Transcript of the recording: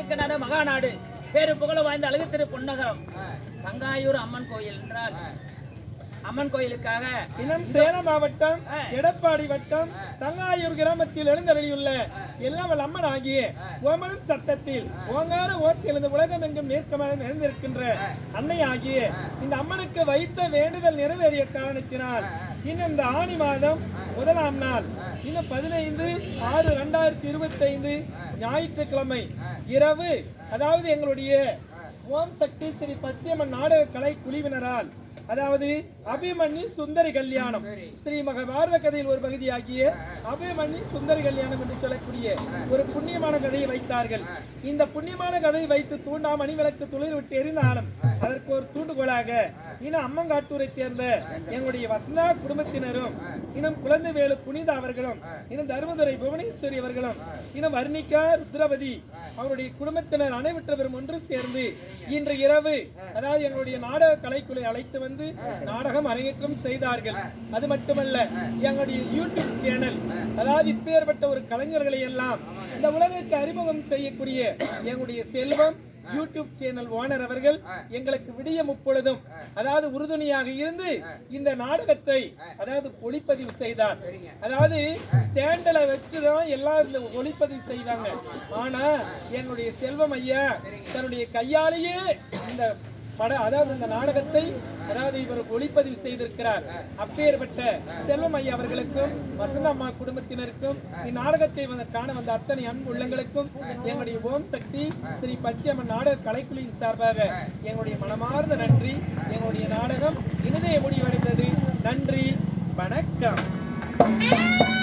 நாட்டுக்கு மகாநாடு. பேரு புகழ வாய்ந்த அழகு திரு பொன்னகரம் தங்காயூர் அம்மன் கோயில் என்றால் அம்மன் கோயிலுக்காக இனம் சேலம் மாவட்டம். எடப்பாடி வட்டம் தங்காயூர் கிராமத்தில் எழுந்தருளியுள்ள எல்லாம் அம்மன் ஆகிய ஓமனும் சட்டத்தில் ஓங்கார ஓசி எழுந்த உலகம் எங்கும் மேற்கமாக நிறைந்திருக்கின்ற அன்னை ஆகிய இந்த அம்மனுக்கு வைத்த வேண்டுதல் நிறைவேறிய காரணத்தினால் இன்னும் இந்த ஆணி மாதம் முதலாம் நாள். இன்னும் பதினைந்து ஆறு ரெண்டாயிரத்தி இருபத்தி ஐந்து ஞாயிற்றுக்கிழமை இரவு அதாவது எங்களுடைய ஓம் சக்தி ஸ்ரீ பச்சையம்மன் நாடக கலை குழுவினரால் அதாவது அபிமன்யு சுந்தரி கல்யாணம். ஸ்ரீ மகாபாரத கதையில் ஒரு பகுதியாகிய அபிமன்யு சுந்தரி கல்யாணம் என்று சொல்லக்கூடிய ஒரு புண்ணியமான கதையை வைத்தார்கள். இந்த புண்ணியமான கதையை வைத்து தூண்டா மணிவிளக்கு துளிர் விட்டு எரிந்தாலும் அதற்கு ஒரு தூண்டுகோலாக இன்னும் அம்மங்காட்டூரை சேர்ந்த எங்களுடைய வசந்தா குடும்பத்தினரும் இன்னும் குழந்தைவேலு புனிதா அவர்களும் இன்னும் தர்மதுரை புவனேஸ்வரி அவர்களும் இன்னும் வர்ணிகா ருத்ரவதி அவருடைய குடும்பத்தினர் அனைவற்றவரும் ஒன்று சேர்ந்து இன்று இரவு அதாவது எங்களுடைய நாடக கலைக்குழு அழைத்து வந்து நாடகம் அரங்கேற்றம் செய்தார்கள். அது மட்டுமல்ல எங்களுடைய யூடியூப் சேனல் அதாவது இப்பேற்பட்ட ஒரு கலைஞர்களை எல்லாம் இந்த உலகிற்கு அறிமுகம் செய்யக்கூடிய எங்களுடைய செல்வம் யூடியூப் சேனல் ஓனர் அவர்கள் எங்களுக்கு விடிய முப்பொழுதும் அதாவது உறுதுணையாக இருந்து இந்த நாடகத்தை அதாவது ஒளிப்பதிவு செய்தார். அதாவது ஸ்டாண்டில் வச்சுதான் எல்லாம் இந்த ஒளிப்பதிவு செய்வாங்க. ஆனா எங்களுடைய செல்வம் ஐயா தன்னுடைய கையாலேயே இந்த பட அதாவது இந்த நாடகத்தை அதாவது இவர் ஒளிப்பதிவு செய்திருக்கிறார். அப்பேற்பட்ட செல்வம் ஐயா அவர்களுக்கும் வசந்தம்மா குடும்பத்தினருக்கும் இந்நாடகத்தை வந்து காண வந்த அத்தனை அன்பு உள்ளங்களுக்கும் எங்களுடைய ஓம் சக்தி ஸ்ரீ பச்சையம்மன் நாடக கலைக்குழுவின் சார்பாக எங்களுடைய மனமார்ந்த நன்றி. எங்களுடைய நாடகம் இனிதே முடிவடைந்தது. நன்றி. வணக்கம்.